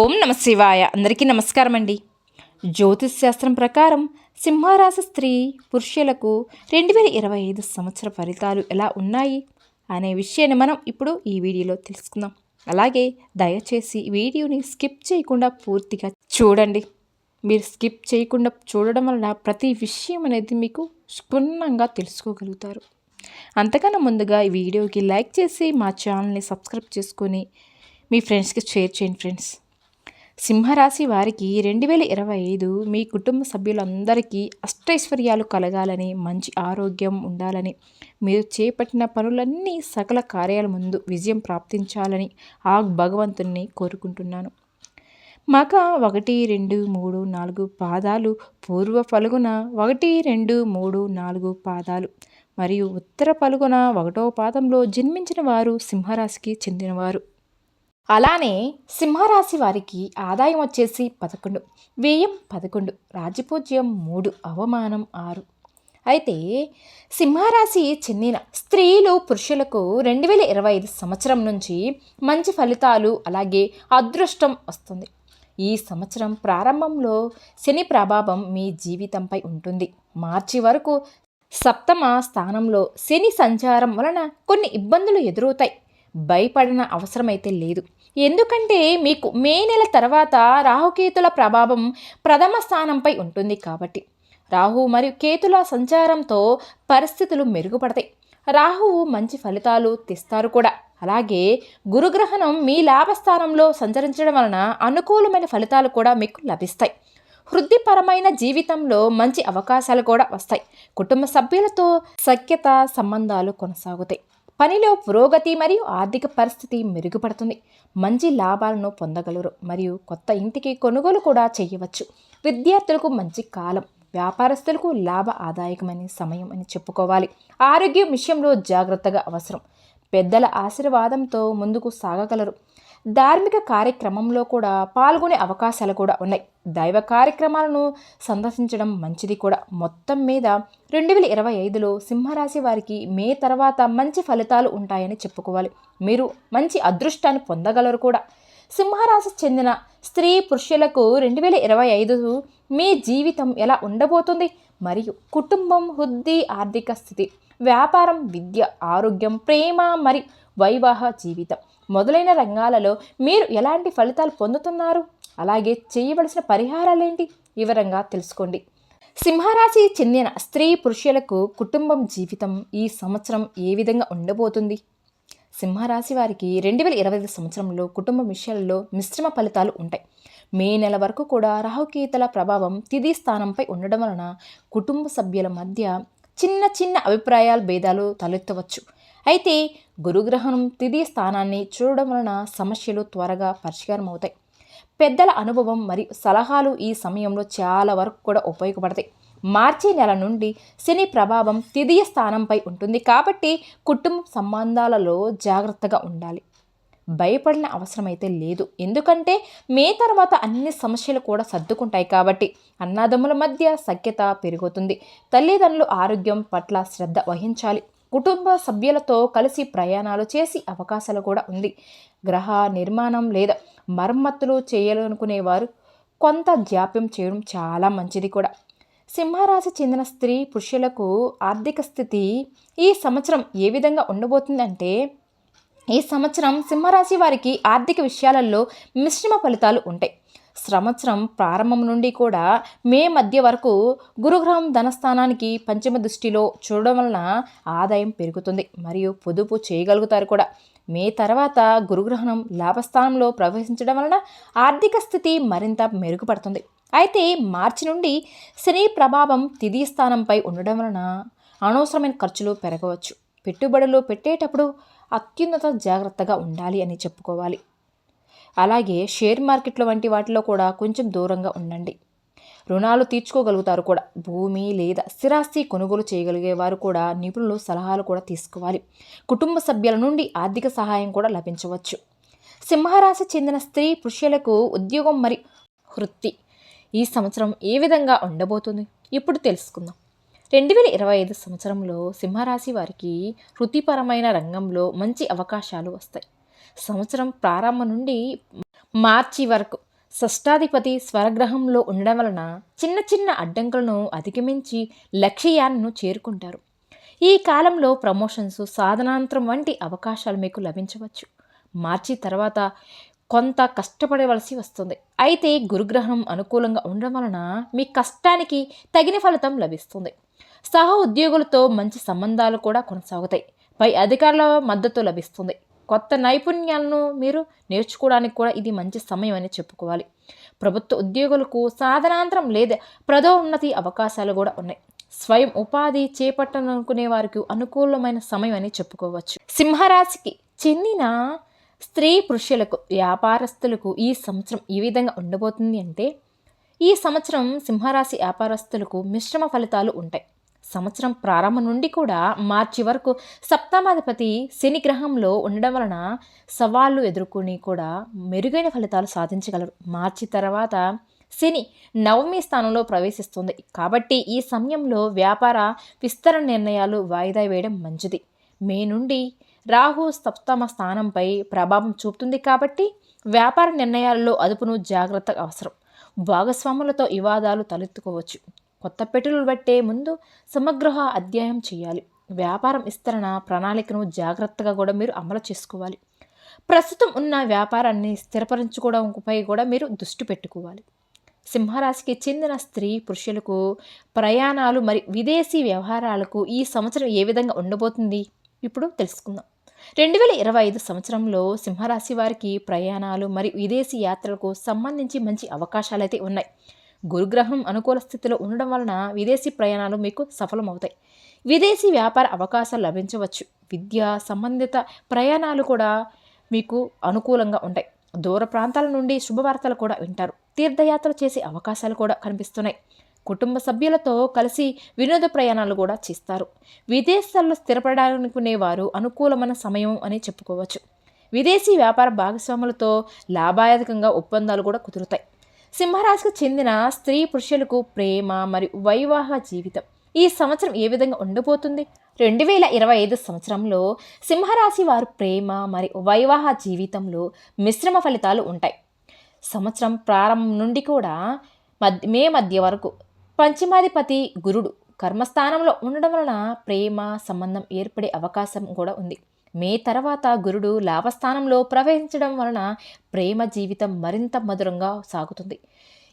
ఓం నమ శివాయ. అందరికీ నమస్కారం అండి. జ్యోతిష్ శాస్త్రం ప్రకారం సింహరాశి స్త్రీ పురుషులకు రెండు వేల ఇరవై ఐదు సంవత్సర ఫలితాలు ఎలా ఉన్నాయి అనే విషయాన్ని మనం ఇప్పుడు ఈ వీడియోలో తెలుసుకుందాం. అలాగే దయచేసి వీడియోని స్కిప్ చేయకుండా పూర్తిగా చూడండి. మీరు స్కిప్ చేయకుండా చూడడం వలన ప్రతి విషయం అనేది మీకు క్షుణ్ణంగా తెలుసుకోగలుగుతారు. అంతకన్నా ముందుగా ఈ వీడియోకి లైక్ చేసి మా ఛానల్ని సబ్స్క్రైబ్ చేసుకొని మీ ఫ్రెండ్స్కి షేర్ చేయండి ఫ్రెండ్స్. సింహరాశి వారికి రెండు వేల ఇరవై ఐదు మీ కుటుంబ సభ్యులందరికీ అష్టైశ్వర్యాలు కలగాలని మంచి ఆరోగ్యం ఉండాలని మీరు చేపట్టిన పనులన్నీ సకల కార్యాల ముందు విజయం ప్రాప్తించాలని ఆ భగవంతుణ్ణి కోరుకుంటున్నాను. మగ ఒకటి రెండు మూడు నాలుగు పాదాలు పూర్వ పలుగున ఒకటి రెండు మూడు నాలుగు పాదాలు. మరియు ఉత్తర పలుగున ఒకటో పాదంలో జన్మించిన వారు సింహరాశికి చెందినవారు. అలానే సింహరాశి వారికి ఆదాయం వచ్చేసి పదకొండు వ్యయం పదకొండు రాజపూజ్యం మూడు అవమానం ఆరు. అయితే సింహరాశి చెందిన స్త్రీలు పురుషులకు రెండు వేల ఇరవై ఐదు సంవత్సరం నుంచి మంచి ఫలితాలు అలాగే అదృష్టం వస్తుంది. ఈ సంవత్సరం ప్రారంభంలో శని ప్రభావం మీ జీవితంపై ఉంటుంది. మార్చి వరకు సప్తమ స్థానంలో శని సంచారం వలన కొన్ని ఇబ్బందులు ఎదురవుతాయి. భయపడిన అవసరమైతే లేదు. ఎందుకంటే మీకు మే నెల తర్వాత రాహుకేతుల ప్రభావం ప్రథమ స్థానంపై ఉంటుంది కాబట్టి. రాహు మరియు కేతుల సంచారంతో పరిస్థితులు మెరుగుపడతాయి. రాహువు మంచి ఫలితాలు తెస్తారు కూడా. అలాగే గురుగ్రహణం మీ లాభస్థానంలో సంచరించడం వలన అనుకూలమైన ఫలితాలు కూడా మీకు లభిస్తాయి. వృద్ధిపరమైన జీవితంలో మంచి అవకాశాలు కూడా వస్తాయి. కుటుంబ సభ్యులతో సఖ్యత సంబంధాలు కొనసాగుతాయి. పనిలో పురోగతి మరియు ఆర్థిక పరిస్థితి మెరుగుపడుతుంది. మంచి లాభాలను పొందగలరు మరియు కొత్త ఇంటికి కొనుగోలు కూడా చేయవచ్చు. విద్యార్థులకు మంచి కాలం వ్యాపారస్తులకు లాభ ఆదాయకమైన సమయం అని చెప్పుకోవాలి. ఆరోగ్యం విషయంలో జాగ్రత్తగా అవసరం. పెద్దల ఆశీర్వాదంతో ముందుకు సాగగలరు. ధార్మిక కార్యక్రమంలో కూడా పాల్గొనే అవకాశాలు కూడా ఉన్నాయి. దైవ కార్యక్రమాలను సందర్శించడం మంచిది కూడా. మొత్తం మీద రెండు వేల ఇరవై ఐదులో సింహరాశి వారికి మే తర్వాత మంచి ఫలితాలు ఉంటాయని చెప్పుకోవాలి. మీరు మంచి అదృష్టాన్ని పొందగలరు కూడా. సింహరాశి చెందిన స్త్రీ పురుషులకు రెండు వేల ఇరవై ఐదు మీ జీవితం ఎలా ఉండబోతుంది? మరియు కుటుంబం వృద్ధి ఆర్థిక స్థితి వ్యాపారం విద్య ఆరోగ్యం ప్రేమ మరి వైవాహ జీవితం. మొదలైన రంగాలలో మీరు ఎలాంటి ఫలితాలు పొందుతున్నారు? అలాగే చేయవలసిన పరిహారాలేంటి? వివరంగా తెలుసుకోండి. సింహరాశి చెందిన స్త్రీ పురుషులకు కుటుంబం జీవితం ఈ సంవత్సరం ఏ విధంగా ఉండబోతుంది? సింహరాశి వారికి రెండు వేల ఇరవై ఐదు సంవత్సరంలో కుటుంబ విషయాలలో మిశ్రమ ఫలితాలు ఉంటాయి. మే నెల వరకు కూడా రాహుకీతల ప్రభావం తిది స్థానంపై ఉండడం వలన కుటుంబ సభ్యుల మధ్య చిన్న చిన్న అభిప్రాయాల భేదాలు తలెత్తవచ్చు. అయితే గురుగ్రహణం తిది స్థానాన్ని చూడడం వలన సమస్యలు త్వరగా పరిష్కారం అవుతాయి పెద్దల అనుభవం మరియు సలహాలు ఈ సమయంలో చాలా వరకు కూడా ఉపయోగపడతాయి. మార్చి నెల నుండి శని ప్రభావం తిదియ స్థానంపై ఉంటుంది కాబట్టి కుటుంబ సంబంధాలలో జాగ్రత్తగా ఉండాలి. భయపడిన అవసరం అయితే లేదు. ఎందుకంటే మే తర్వాత అన్ని సమస్యలు కూడా సర్దుకుంటాయి కాబట్టి అన్నదమ్ముల మధ్య సఖ్యత పెరుగుతుంది. తల్లిదండ్రులు ఆరోగ్యం పట్ల శ్రద్ధ వహించాలి. కుటుంబ సభ్యులతో కలిసి ప్రయాణాలు చేసి అవకాశాలు కూడా ఉంది. గ్రహ నిర్మాణం లేదా మరమ్మతులు చేయాలనుకునేవారు కొంత జాప్యం చేయడం చాలా మంచిది కూడా. సింహరాశి చెందిన స్త్రీ పురుషులకు ఆర్థిక స్థితి ఈ సంవత్సరం ఏ విధంగా ఉండబోతుందంటే ఈ సంవత్సరం సింహరాశి వారికి ఆర్థిక విషయాలలో మిశ్రమ ఫలితాలు ఉంటాయి. సంవత్సరం ప్రారంభం నుండి కూడా మే మధ్య వరకు గురుగ్రహం ధనస్థానానికి పంచమ దృష్టిలో చూడడం వలన ఆదాయం పెరుగుతుంది మరియు పొదుపు చేయగలుగుతారు కూడా. మే తర్వాత గురుగ్రహణం లాభస్థానంలో ప్రవేశించడం వలన ఆర్థిక స్థితి మరింత మెరుగుపడుతుంది. అయితే మార్చి నుండి శని ప్రభావం తిది స్థానంపై ఉండడం వలన అనవసరమైన ఖర్చులు పెరగవచ్చు. పెట్టుబడులు పెట్టేటప్పుడు అత్యున్నత జాగ్రత్తగా ఉండాలి అని చెప్పుకోవాలి. అలాగే షేర్ మార్కెట్ల వంటి వాటిలో కూడా కొంచెం దూరంగా ఉండండి. రుణాలు తీర్చుకోగలుగుతారు కూడా. భూమి లేదా స్థిరాస్తి కొనుగోలు చేయగలిగే వారు కూడా నిపుణులు సలహాలు కూడా తీసుకోవాలి. కుటుంబ సభ్యుల నుండి ఆర్థిక సహాయం కూడా లభించవచ్చు. సింహరాశి చెందిన స్త్రీ పురుషులకు ఉద్యోగం మరి వృత్తి ఈ సంవత్సరం ఏ విధంగా ఉండబోతుంది? ఇప్పుడు తెలుసుకుందాం. రెండు వేల ఇరవై ఐదు సంవత్సరంలో సింహరాశి వారికి వృత్తిపరమైన రంగంలో మంచి అవకాశాలు వస్తాయి. సంవత్సరం ప్రారంభం నుండి మార్చి వరకు షష్టాధిపతి స్వరగ్రహంలో ఉండడం వలన చిన్న చిన్న అడ్డంకులను అధిగమించి లక్ష్యాలను చేరుకుంటారు. ఈ కాలంలో ప్రమోషన్స్ సాధనాంతరం వంటి అవకాశాలు మీకు లభించవచ్చు. మార్చి తర్వాత కొంత కష్టపడవలసి వస్తుంది. అయితే గురుగ్రహం అనుకూలంగా ఉండడం వలన మీ కష్టానికి తగిన ఫలితం లభిస్తుంది. సహ ఉద్యోగులతో మంచి సంబంధాలు కూడా కొనసాగుతాయి. పై అధికారుల మద్దతు లభిస్తుంది. కొత్త నైపుణ్యాలను మీరు నేర్చుకోవడానికి కూడా ఇది మంచి సమయం అని చెప్పుకోవాలి. ప్రభుత్వ ఉద్యోగులకు సాధనాంతరం లేదా ప్రదోన్నతి అవకాశాలు కూడా ఉన్నాయి. స్వయం ఉపాధి చేపట్టాలనుకునే వారికి అనుకూలమైన సమయం అని చెప్పుకోవచ్చు. సింహరాశికి చెందిన స్త్రీ పురుషులకు వ్యాపారస్తులకు ఈ సంవత్సరం ఈ విధంగా ఉండబోతుంది అంటే ఈ సంవత్సరం సింహరాశి వ్యాపారస్తులకు మిశ్రమ ఫలితాలు ఉంటాయి. సంవత్సరం ప్రారంభం నుండి కూడా మార్చి వరకు సప్తమాధిపతి శని గ్రహంలో ఉండడం వలన సవాళ్ళు ఎదుర్కొని కూడా మెరుగైన ఫలితాలు సాధించగలరు. మార్చి తర్వాత శని నవమి స్థానంలో ప్రవేశిస్తుంది. కాబట్టి ఈ సమయంలో వ్యాపార విస్తరణ నిర్ణయాలు వాయిదా వేయడం మంచిది. మే నుండి రాహు సప్తమ స్థానంపై ప్రభావం చూపుతుంది కాబట్టి వ్యాపార నిర్ణయాల్లో అదుపును జాగ్రత్త అవసరం. భాగస్వాములతో వివాదాలు తలెత్తుకోవచ్చు. కొత్త పెట్టులు బట్టే ముందు సమగ్ర అధ్యాయం చేయాలి. వ్యాపారం విస్తరణ ప్రణాళికను జాగ్రత్తగా కూడా మీరు అమలు చేసుకోవాలి. ప్రస్తుతం ఉన్న వ్యాపారాన్ని స్థిరపరచుకోవడంపై కూడా మీరు దృష్టి పెట్టుకోవాలి. సింహరాశికి చెందిన స్త్రీ పురుషులకు ప్రయాణాలు మరి విదేశీ వ్యవహారాలకు ఈ సంవత్సరం ఏ విధంగా ఉండబోతుంది? ఇప్పుడు తెలుసుకుందాం. రెండు వేల ఇరవై ఐదు సంవత్సరంలో సింహరాశి వారికి ప్రయాణాలు మరియు విదేశీ యాత్రలకు సంబంధించి మంచి అవకాశాలు అయితే ఉన్నాయి. గురుగ్రహం అనుకూల స్థితిలో ఉండడం వలన విదేశీ ప్రయాణాలు మీకు సఫలమవుతాయి. విదేశీ వ్యాపార అవకాశాలు లభించవచ్చు. విద్య సంబంధిత ప్రయాణాలు కూడా మీకు అనుకూలంగా ఉంటాయి. దూర ప్రాంతాల నుండి శుభవార్తలు కూడా వింటారు. తీర్థయాత్ర చేసే అవకాశాలు కూడా కనిపిస్తున్నాయి. కుటుంబ సభ్యులతో కలిసి వినోద ప్రయాణాలు కూడా చేస్తారు. విదేశాల్లో స్థిరపడాలనుకునే వారు అనుకూలమైన సమయం అని చెప్పుకోవచ్చు. విదేశీ వ్యాపార భాగస్వాములతో లాభాయకంగా ఒప్పందాలు కూడా కుదురుతాయి. సింహరాశికి చెందిన స్త్రీ పురుషులకు ప్రేమ మరియు వైవాహ జీవితం ఈ సంవత్సరం ఏ విధంగా ఉండబోతుంది? రెండు వేల ఇరవై ఐదు సంవత్సరంలో సింహరాశి వారు ప్రేమ మరియు వైవాహ జీవితంలో మిశ్రమ ఫలితాలు ఉంటాయి. సంవత్సరం ప్రారంభం నుండి కూడా మధ్య మే మధ్య వరకు పంచమాధిపతి గురుడు కర్మస్థానంలో ఉండడం వలన ప్రేమ సంబంధం ఏర్పడే అవకాశం కూడా ఉంది. మే తర్వాత గురుడు లాభస్థానంలో ప్రవహించడం వలన ప్రేమ జీవితం మరింత మధురంగా సాగుతుంది.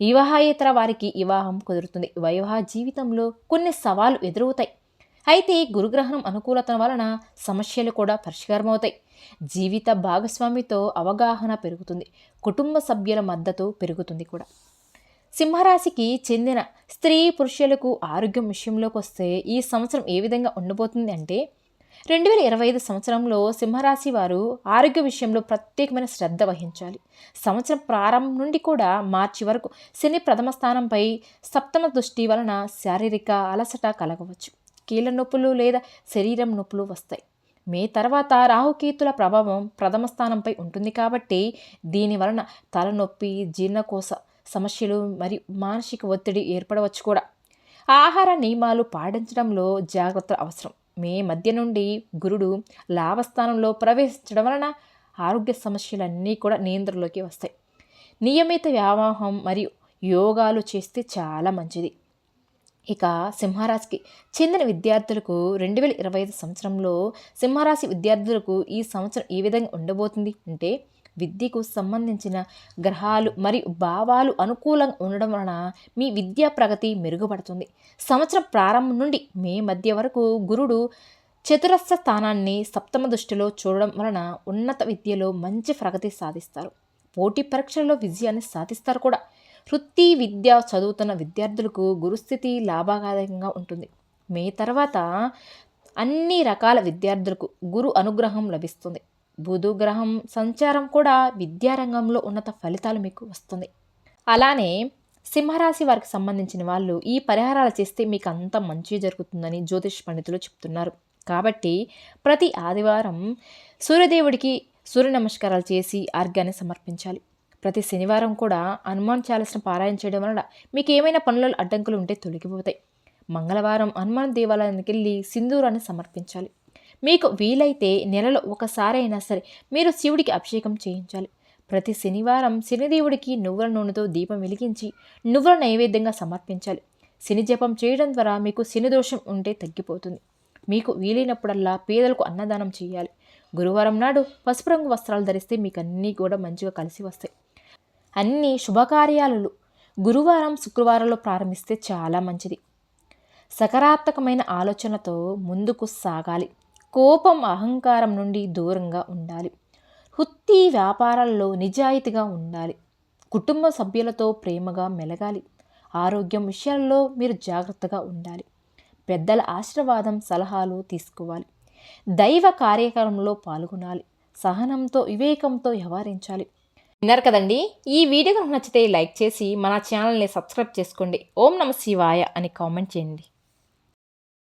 వివాహేతర వారికి వివాహం కుదురుతుంది. వైవాహ జీవితంలో కొన్ని సవాలు ఎదురవుతాయి. అయితే గురుగ్రహణం అనుకూలత వలన సమస్యలు కూడా పరిష్కారమవుతాయి. జీవిత భాగస్వామితో అవగాహన పెరుగుతుంది. కుటుంబ సభ్యుల మద్దతు పెరుగుతుంది కూడా. సింహరాశికి చెందిన స్త్రీ పురుషులకు ఆరోగ్యం విషయంలోకి వస్తే ఈ సంవత్సరం ఏ విధంగా ఉండబోతుంది అంటే రెండు వేల ఇరవై ఐదు సంవత్సరంలో సింహరాశి వారు ఆరోగ్య విషయంలో ప్రత్యేకమైన శ్రద్ధ వహించాలి. సంవత్సరం ప్రారంభం నుండి కూడా మార్చి వరకు శని ప్రథమ స్థానంపై సప్తమ దృష్టి వలన శారీరక అలసట కలగవచ్చు. కీళ్ళ నొప్పులు లేదా శరీరం నొప్పులు వస్తాయి. మే తర్వాత రాహుకేతుల ప్రభావం ప్రథమ స్థానంపై ఉంటుంది కాబట్టి దీని వలన తలనొప్పి జీర్ణకోశ సమస్యలు మరియు మానసిక ఒత్తిడి ఏర్పడవచ్చు కూడా. ఆహార నియమాలు పాటించడంలో జాగ్రత్త అవసరం. మే మధ్య నుండి గురుడు లాభస్థానంలో ప్రవేశించడం వలన ఆరోగ్య సమస్యలన్నీ కూడా నియంత్రణలోకి వస్తాయి. నియమిత వ్యావాహం మరియు యోగాలు చేస్తే చాలా మంచిది. ఇక సింహరాశికి చెందిన విద్యార్థులకు రెండు వేల ఇరవై ఐదు సంవత్సరంలో సింహరాశి విద్యార్థులకు ఈ సంవత్సరం ఏ విధంగా ఉండబోతుంది అంటే విద్యకు సంబంధించిన గ్రహాలు మరియు భావాలు అనుకూలంగా ఉండడం వలన మీ విద్యా ప్రగతి మెరుగుపడుతుంది. సంవత్సరం ప్రారంభం నుండి మే మధ్య వరకు గురుడు చతురస్ర స్థానాన్ని సప్తమ దృష్టిలో చూడడం వలన ఉన్నత విద్యలో మంచి ప్రగతి సాధిస్తారు. పోటీ పరీక్షల్లో విజయాన్ని సాధిస్తారు కూడా. వృత్తి విద్య చదువుతున్న విద్యార్థులకు గురుస్థితి లాభదాయకంగా ఉంటుంది. మే తర్వాత అన్ని రకాల విద్యార్థులకు గురు అనుగ్రహం లభిస్తుంది. బుధు గ్రహం సంచారం కూడా విద్యారంగంలో ఉన్నత ఫలితాలు మీకు వస్తుంది. అలానే సింహరాశి వారికి సంబంధించిన వాళ్ళు ఈ పరిహారాలు చేస్తే మీకు అంత మంచి జరుగుతుందని జ్యోతిష్ పండితులు చెప్తున్నారు. కాబట్టి ప్రతి ఆదివారం సూర్యదేవుడికి సూర్య నమస్కారాలు చేసి ఆర్గాన్ని సమర్పించాలి. ప్రతి శనివారం కూడా హనుమాన్ చాలసిన పారాయణ చేయడం వలన మీకు ఏమైనా పనులలో అడ్డంకులు ఉంటే తొలగిపోతాయి. మంగళవారం హనుమాన్ దేవాలయానికి వెళ్ళి సింధూరాన్ని సమర్పించాలి. మీకు వీలైతే నెలలో ఒకసారైనా సరే మీరు శివుడికి అభిషేకం చేయించాలి. ప్రతి శనివారం శనిదేవుడికి నువ్వుల నూనెతో దీపం వెలిగించి నువ్వుల నైవేద్యంగా సమర్పించాలి. శని జపం చేయడం ద్వారా మీకు శని దోషం ఉంటే తగ్గిపోతుంది. మీకు వీలైనప్పుడల్లా పేదలకు అన్నదానం చేయాలి. గురువారం నాడు పసుపు రంగు వస్త్రాలు ధరిస్తే మీకు అన్నీ కూడా మంచిగా కలిసి వస్తాయి. అన్ని శుభకార్యాలు గురువారం శుక్రవారంలో ప్రారంభిస్తే చాలా మంచిది. సకారాత్మకమైన ఆలోచనతో ముందుకు సాగాలి. కోపం అహంకారం నుండి దూరంగా ఉండాలి. వృత్తి వ్యాపారాల్లో నిజాయితీగా ఉండాలి. కుటుంబ సభ్యులతో ప్రేమగా మెలగాలి. ఆరోగ్యం విషయాల్లో మీరు జాగ్రత్తగా ఉండాలి. పెద్దల ఆశీర్వాదం సలహాలు తీసుకోవాలి. దైవ కార్యక్రమంలో పాల్గొనాలి. సహనంతో వివేకంతో వ్యవహరించాలి. విన్నారు కదండి? ఈ వీడియో కనుక నచ్చితే లైక్ చేసి మన ఛానల్ని సబ్స్క్రైబ్ చేసుకోండి. ఓం నమ శివాయ అని కామెంట్ చేయండి.